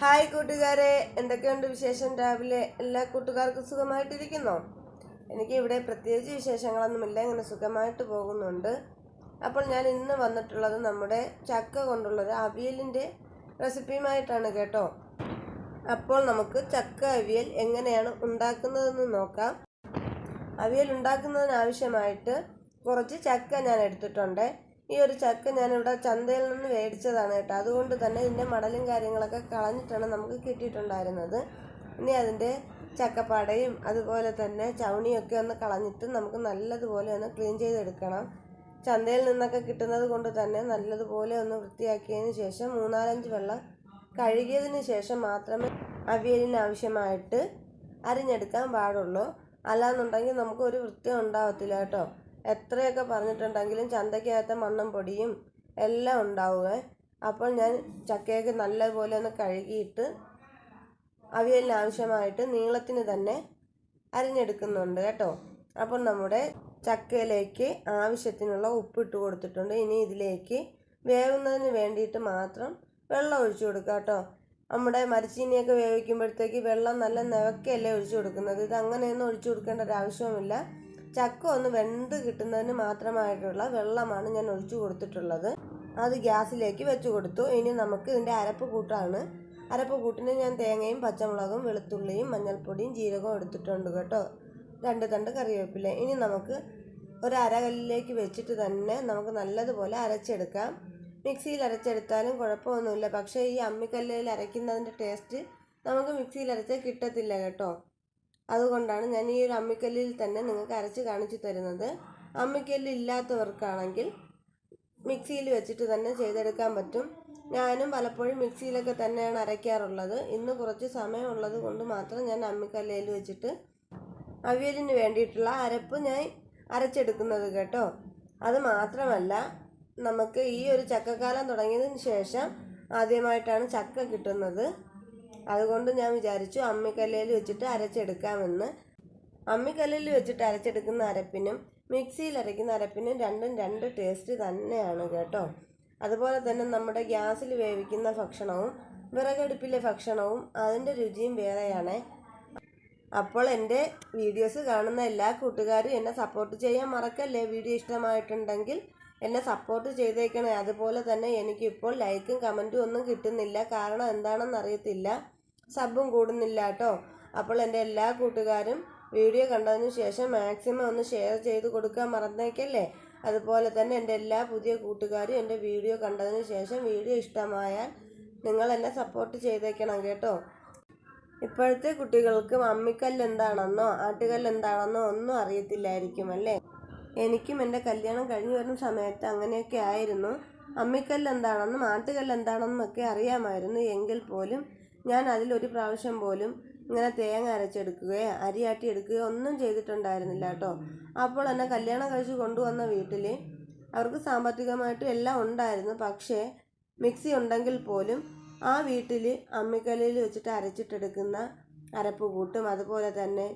Hi കൂട്ടുകാരെ എന്തൊക്കെയുണ്ട് വിശേഷം? രാവിലെ എല്ലാ കൂട്ടുകാർക്കും സുഖമായിട്ടിരിക്കുന്നോ? എനിക്ക് ഇവിടെ പ്രത്യേകിച്ച് വിശേഷങ്ങളൊന്നുമില്ല ഇങ്ങനെ സുഖമായിട്ട് പോകുന്നുണ്ട്. അപ്പോൾ ഞാൻ ഇന്ന് വന്നിട്ടുള്ളത് നമ്മുടെ ചക്ക കൊണ്ടുള്ളൊരു അവിയലിന്റെ റെസിപ്പിയുമായിട്ടാണ് കേട്ടോ. അപ്പോൾ നമുക്ക് ചക്ക അവിയൽ എങ്ങനെയാണ് ഉണ്ടാക്കുന്നതെന്ന് നോക്കാം. അവിയൽ ഉണ്ടാക്കുന്നതിനാവശ്യമായിട്ട് കുറച്ച് ചക്ക ഞാൻ എടുത്തിട്ടുണ്ട്. ഈ ഒരു ചക്ക ഞാനിവിടെ ചന്തയിൽ നിന്ന് മേടിച്ചതാണ് കേട്ടോ. അതുകൊണ്ട് തന്നെ ഇതിന്റെ മടലും കാര്യങ്ങളൊക്കെ കളഞ്ഞിട്ടാണ് നമുക്ക് കിട്ടിയിട്ടുണ്ടായിരുന്നത്. ഇനി അതിന്റെ ചക്കപ്പാടയും അതുപോലെ തന്നെ ചവണിയൊക്കെ ഒന്ന് കളഞ്ഞിട്ട് നമുക്ക് നല്ലതുപോലെ ഒന്ന് ക്ലീൻ ചെയ്തെടുക്കണം. ചന്തയിൽ നിന്നൊക്കെ കിട്ടുന്നത് കൊണ്ട് തന്നെ നല്ലതുപോലെ ഒന്ന് വൃത്തിയാക്കിയതിന് ശേഷം മൂന്നാലഞ്ച് വെള്ളം കഴുകിയതിന് ശേഷം മാത്രമേ അവിയലിന് ആവശ്യമായിട്ട് അരിഞ്ഞെടുക്കാൻ പാടുള്ളൂ. അല്ലാന്നുണ്ടെങ്കിൽ നമുക്ക് ഒരു വൃത്തി ഉണ്ടാവത്തില്ല കേട്ടോ. എത്രയൊക്കെ പറഞ്ഞിട്ടുണ്ടെങ്കിലും ചന്തയ്ക്കകത്തെ മണ്ണും പൊടിയും എല്ലാം ഉണ്ടാവുക അപ്പോൾ ഞാൻ ചക്കയൊക്കെ നല്ലപോലെ ഒന്ന് കഴുകിയിട്ട് അവിയലിന് ആവശ്യമായിട്ട് നീളത്തിന് തന്നെ അരിഞ്ഞെടുക്കുന്നുണ്ട് കേട്ടോ. അപ്പോൾ നമ്മുടെ ചക്കയിലേക്ക് ആവശ്യത്തിനുള്ള ഉപ്പിട്ട് കൊടുത്തിട്ടുണ്ട്. ഇനി ഇതിലേക്ക് വേവുന്നതിന് വേണ്ടിയിട്ട് മാത്രം വെള്ളം ഒഴിച്ചു കൊടുക്കുക കേട്ടോ. നമ്മുടെ മരച്ചീനിയൊക്കെ വേവിക്കുമ്പോഴത്തേക്ക് വെള്ളം നല്ല നിവക്കയല്ലേ ഒഴിച്ചു കൊടുക്കുന്നത്? ഇത് അങ്ങനെയൊന്നും ഒഴിച്ചു കൊടുക്കേണ്ട ഒരു ആവശ്യവുമില്ല. ചക്ക ഒന്ന് വെന്ത് കിട്ടുന്നതിന് മാത്രമായിട്ടുള്ള വെള്ളമാണ് ഞാൻ ഒഴിച്ചു കൊടുത്തിട്ടുള്ളത്. അത് ഗ്യാസിലേക്ക് വെച്ച് കൊടുത്തു. ഇനി നമുക്ക് ഇതിന്റെ അരപ്പ് കൂട്ടാണ്. അരപ്പ് കൂട്ടിന് ഞാൻ തേങ്ങയും പച്ചമുളകും വെളുത്തുള്ളിയും മഞ്ഞൾപ്പൊടിയും ജീരകവും എടുത്തിട്ടുണ്ട് കേട്ടോ. രണ്ട് തണ്ട് കറിവേപ്പില. ഇനി നമുക്ക് ഒരു അരകല്ലിലേക്ക് വെച്ചിട്ട് തന്നെ നമുക്ക് നല്ലതുപോലെ അരച്ചെടുക്കാം. മിക്സിയിൽ അരച്ചെടുത്താലും കുഴപ്പമൊന്നുമില്ല. പക്ഷേ ഈ അമ്മിക്കല്ലിൽ അരയ്ക്കുന്നതിന്റെ ടേസ്റ്റ് നമുക്ക് മിക്സിയിൽ അരച്ചാൽ കിട്ടത്തില്ല കേട്ടോ. അതുകൊണ്ടാണ് ഞാൻ ഈ ഒരു അമ്മിക്കല്ലിൽ തന്നെ നിങ്ങൾക്ക് അരച്ച് കാണിച്ചു തരുന്നത്. അമ്മിക്കല്ല് ഇല്ലാത്തവർക്കാണെങ്കിൽ മിക്സിയിൽ വെച്ചിട്ട് തന്നെ ചെയ്തെടുക്കാൻ പറ്റും. ഞാനും പലപ്പോഴും മിക്സിയിലൊക്കെ തന്നെയാണ് അരയ്ക്കാറുള്ളത്. ഇന്ന് കുറച്ച് സമയമുള്ളത് കൊണ്ട് മാത്രം ഞാൻ അമ്മിക്കല്ലയിൽ വെച്ചിട്ട് അവിയലിന് വേണ്ടിയിട്ടുള്ള അരപ്പ് ഞാൻ അരച്ചെടുക്കുന്നത് കേട്ടോ. അത് മാത്രമല്ല നമുക്ക് ഈ ഒരു ചക്കക്കാലം തുടങ്ങിയതിന് ശേഷം ആദ്യമായിട്ടാണ് ചക്ക കിട്ടുന്നത്. അതുകൊണ്ട് ഞാൻ വിചാരിച്ചു അമ്മിക്കല്ലയിൽ വെച്ചിട്ട് അരച്ചെടുക്കാമെന്ന്. അമ്മിക്കല്ലിൽ വെച്ചിട്ട് അരച്ചെടുക്കുന്ന അരപ്പിനും മിക്സിയിൽ അരയ്ക്കുന്ന അരപ്പിനും രണ്ടും രണ്ട് ടേസ്റ്റ് തന്നെയാണ് കേട്ടോ. അതുപോലെ തന്നെ നമ്മുടെ ഗ്യാസിൽ വേവിക്കുന്ന ഭക്ഷണവും വിറകടുപ്പിലെ ഭക്ഷണവും അതിന്റെ രുചിയും വേറെയാണ്. അപ്പോൾ എന്റെ വീഡിയോസ് കാണുന്ന എല്ലാ കൂട്ടുകാരും എന്നെ സപ്പോർട്ട് ചെയ്യാൻ മറക്കല്ലേ? വീഡിയോ ഇഷ്ടമായിട്ടുണ്ടെങ്കിൽ എന്നെ സപ്പോർട്ട് ചെയ്തേക്കണേ. അതുപോലെ തന്നെ എനിക്കിപ്പോൾ ലൈക്കും കമന്റും ഒന്നും കിട്ടുന്നില്ല. കാരണം എന്താണെന്ന് അറിയത്തില്ല. സബും കൂടുന്നില്ല കേട്ടോ. അപ്പോൾ എന്റെ എല്ലാ കൂട്ടുകാരും വീഡിയോ കണ്ടതിന് ശേഷം മാക്സിമം ഒന്ന് ഷെയർ ചെയ്ത് കൊടുക്കാൻ മറന്നേക്കല്ലേ? അതുപോലെ തന്നെ എന്റെ എല്ലാ പുതിയ കൂട്ടുകാരും എന്റെ വീഡിയോ കണ്ടതിന് ശേഷം വീഡിയോ ഇഷ്ടമായാൽ നിങ്ങൾ എന്നെ സപ്പോർട്ട് ചെയ്തേക്കണം കേട്ടോ. ഇപ്പോഴത്തെ കുട്ടികൾക്ക് അമ്മിക്കല്ല് എന്താണെന്നോ ആട്ടുകല്ല് എന്താണെന്നോ ഒന്നും അറിയത്തില്ലായിരിക്കും അല്ലേ? എനിക്കും എന്റെ കല്യാണം കഴിഞ്ഞു വരുന്ന സമയത്ത് അങ്ങനെയൊക്കെ ആയിരുന്നു. അമ്മിക്കല്ല് എന്താണെന്നും ആട്ടുകല്ല് എന്താണെന്നും ഒക്കെ അറിയാമായിരുന്നു. എങ്കിൽ പോലും ഞാൻ അതിൽ ഒരു പ്രാവശ്യം പോലും ഇങ്ങനെ തേങ്ങ അരച്ചെടുക്കുകയോ അരിയാട്ടി എടുക്കുകയോ ഒന്നും ചെയ്തിട്ടുണ്ടായിരുന്നില്ല കേട്ടോ. അപ്പോൾ എന്നെ കല്യാണം കഴിച്ച് കൊണ്ടുവന്ന വീട്ടിൽ അവർക്ക് സാമ്പത്തികമായിട്ടും എല്ലാം ഉണ്ടായിരുന്നു. പക്ഷേ മിക്സി ഉണ്ടെങ്കിൽ പോലും ആ വീട്ടിൽ അമ്മിക്കല്ലിൽ വെച്ചിട്ട് അരച്ചിട്ടെടുക്കുന്ന അരപ്പ് കൂട്ടും അതുപോലെ തന്നെ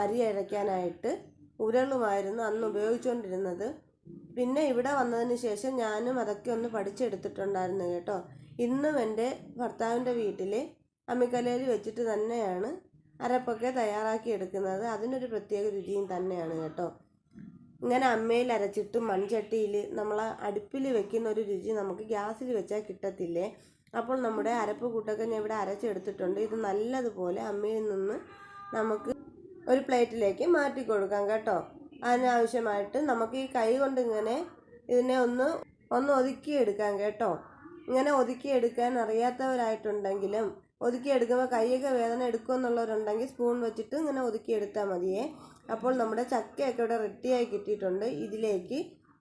അരി അരയ്ക്കാനായിട്ട് ഉരളുമായിരുന്നു അന്ന് ഉപയോഗിച്ചുകൊണ്ടിരുന്നത്. പിന്നെ ഇവിടെ വന്നതിന് ശേഷം ഞാനും അതൊക്കെ ഒന്ന് പഠിച്ചെടുത്തിട്ടുണ്ടായിരുന്നു കേട്ടോ. ഇന്നും എന്റെ ഭർത്താവിന്റെ വീട്ടിൽ അമ്മിക്കലയിൽ വെച്ചിട്ട് തന്നെയാണ് അരപ്പൊക്കെ തയ്യാറാക്കി എടുക്കുന്നത്. അതിനൊരു പ്രത്യേക രുചിയും തന്നെയാണ് കേട്ടോ. ഇങ്ങനെ അമ്മയിൽ അരച്ചിട്ട് മൺചട്ടിയിൽ നമ്മൾ അടുപ്പിൽ വെക്കുന്ന ഒരു രുചി നമുക്ക് ഗ്യാസിൽ വെച്ചാൽ കിട്ടത്തില്ലേ? അപ്പോൾ നമ്മുടെ അരപ്പ് കൂട്ടൊക്കെ ഞാൻ ഇവിടെ അരച്ചെടുത്തിട്ടുണ്ട്. ഇത് നല്ലതുപോലെ അമ്മയിൽ നിന്ന് നമുക്ക് ഒരു പ്ലേറ്റിലേക്ക് മാറ്റി കൊടുക്കാം കേട്ടോ. അതിനാവശ്യമായിട്ട് നമുക്ക് ഈ കൈ കൊണ്ട് ഇങ്ങനെ ഇതിനെ ഒന്ന് ഒന്ന് ഒതുക്കിയെടുക്കാം കേട്ടോ. ഇങ്ങനെ ഒതുക്കിയെടുക്കാൻ അറിയാത്തവരായിട്ടുണ്ടെങ്കിലും ഒതുക്കിയെടുക്കുമ്പോൾ കൈയൊക്കെ വേദന എടുക്കുമെന്നുള്ളവരുണ്ടെങ്കിൽ സ്പൂൺ വെച്ചിട്ട് ഇങ്ങനെ ഒതുക്കിയെടുത്താൽ മതിയേ. അപ്പോൾ നമ്മുടെ ചക്കയൊക്കെ ഇവിടെ റെഡിയായി കിട്ടിയിട്ടുണ്ട്. ഇതിലേക്ക്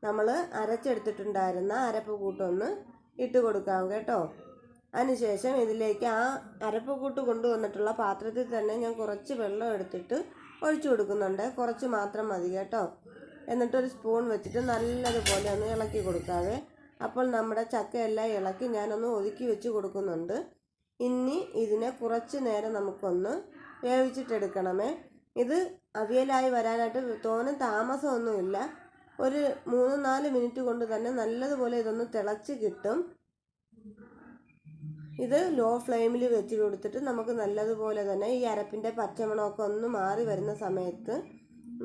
നമ്മൾ അരച്ചെടുത്തിട്ടുണ്ടായിരുന്ന അരപ്പ് കൂട്ടൊന്ന് ഇട്ട് കൊടുക്കാം കേട്ടോ. അതിനുശേഷം ഇതിലേക്ക് ആ അരപ്പ് കൂട്ട് കൊണ്ടുവന്നിട്ടുള്ള പാത്രത്തിൽ തന്നെ ഞാൻ കുറച്ച് വെള്ളം എടുത്തിട്ട് ഒഴിച്ചു കൊടുക്കുന്നുണ്ട്. കുറച്ച് മാത്രം മതി കേട്ടോ. എന്നിട്ടൊരു സ്പൂൺ വെച്ചിട്ട് നല്ലതുപോലെ ഒന്ന് ഇളക്കി കൊടുക്കാവേ. അപ്പോൾ നമ്മുടെ ചക്കയെല്ലാം ഇളക്കി ഞാനൊന്ന് ഒതുക്കി വെച്ച് കൊടുക്കുന്നുണ്ട്. ഇനി ഇതിനെ കുറച്ച് നേരം നമുക്കൊന്ന് വേവിച്ചിട്ടെടുക്കണമേ. ഇത് അവിയലായി വരാനായിട്ട് തോനെ താമസമൊന്നുമില്ല. ഒരു മൂന്ന് നാല് മിനിറ്റ് കൊണ്ട് തന്നെ നല്ലതുപോലെ ഇതൊന്ന് തിളച്ച് കിട്ടും. ഇത് ലോ ഫ്ലെയിമിൽ വെച്ച് കൊടുത്തിട്ട് നമുക്ക് നല്ലതുപോലെ തന്നെ ഈ അരപ്പിന്റെ പച്ചമണമൊക്കെ ഒന്ന് മാറി വരുന്ന സമയത്ത്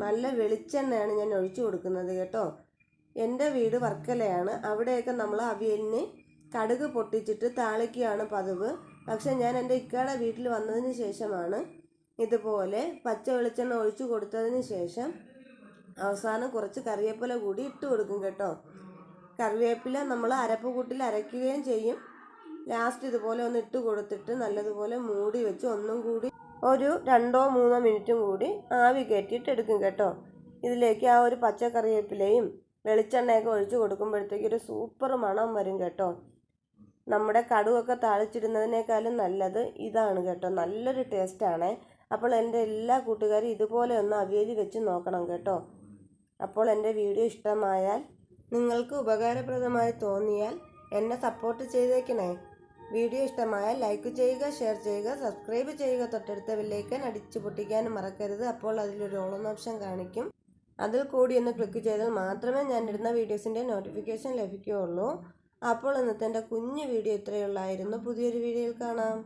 നല്ല വെളിച്ചെണ്ണയാണ് ഞാൻ ഒഴിച്ചു കൊടുക്കുന്നത് കേട്ടോ. എന്റെ വീട് വർക്കലയാണ്. അവിടെയൊക്കെ നമ്മൾ അവിയലിന് കടുക് പൊട്ടിച്ചിട്ട് താളിക്കുകയാണ് പതിവ്. പക്ഷെ ഞാൻ എന്റെ ഇക്കയുടെ വീട്ടിൽ വന്നതിന് ശേഷമാണ് ഇതുപോലെ പച്ച വെളിച്ചെണ്ണ ഒഴിച്ചു കൊടുത്തതിന് ശേഷം അവസാനം കുറച്ച് കറിവേപ്പില കൂടി ഇട്ട് കൊടുക്കും കേട്ടോ. കറിവേപ്പില നമ്മൾ അരപ്പ് കൂട്ടിൽ അരയ്ക്കുകയും ചെയ്യും. ലാസ്റ്റ് ഇതുപോലെ ഒന്ന് ഇട്ട് കൊടുത്തിട്ട് നല്ലതുപോലെ മൂടി വെച്ച് ഒന്നും കൂടി ഒരു രണ്ടോ മൂന്നോ മിനിറ്റും കൂടി ആവി കയറ്റിയിട്ട് എടുക്കും കേട്ടോ. ഇതിലേക്ക് ആ ഒരു പച്ച കറിവേപ്പിലയും വെളിച്ചെണ്ണയൊക്കെ ഒഴിച്ചു കൊടുക്കുമ്പോഴത്തേക്ക് ഒരു സൂപ്പർ മണം വരും കേട്ടോ. നമ്മുടെ കടുവൊക്കെ താളിച്ചിടുന്നതിനേക്കാളും നല്ലത് ഇതാണ് കേട്ടോ. നല്ലൊരു ടേസ്റ്റാണ് അപ്പോൾ എന്റെ എല്ലാ കൂട്ടുകാരും ഇതുപോലെ ഒന്ന് അവിയൽ വെച്ച് നോക്കണം കേട്ടോ. അപ്പോൾ എന്റെ വീഡിയോ ഇഷ്ടമായാൽ നിങ്ങൾക്ക് ഉപകാരപ്രദമായി തോന്നിയാൽ എന്നെ സപ്പോർട്ട് ചെയ്തേക്കണേ. വീഡിയോ ഇഷ്ടമായാൽ ലൈക്ക് ചെയ്യുക ഷെയർ ചെയ്യുക സബ്സ്ക്രൈബ് ചെയ്യുക. തൊട്ടടുത്ത ബെല്ലൈക്കൻ അടിച്ചു പൊട്ടിക്കാനും മറക്കരുത്. അപ്പോൾ അതിലൊരു ഓളം ഓപ്ഷൻ കാണിക്കും. അതിൽ കൂടി ഒന്ന് ക്ലിക്ക് ചെയ്താൽ മാത്രമേ ഞാൻ ഇടുന്ന വീഡിയോസിന്റെ നോട്ടിഫിക്കേഷൻ ലഭിക്കുകയുള്ളൂ. അപ്പോൾ ഇന്നത്തെ എന്റെ കുഞ്ഞു വീഡിയോ ഇത്രയുള്ളായിരുന്നു പുതിയൊരു വീഡിയോയിൽ കാണാം.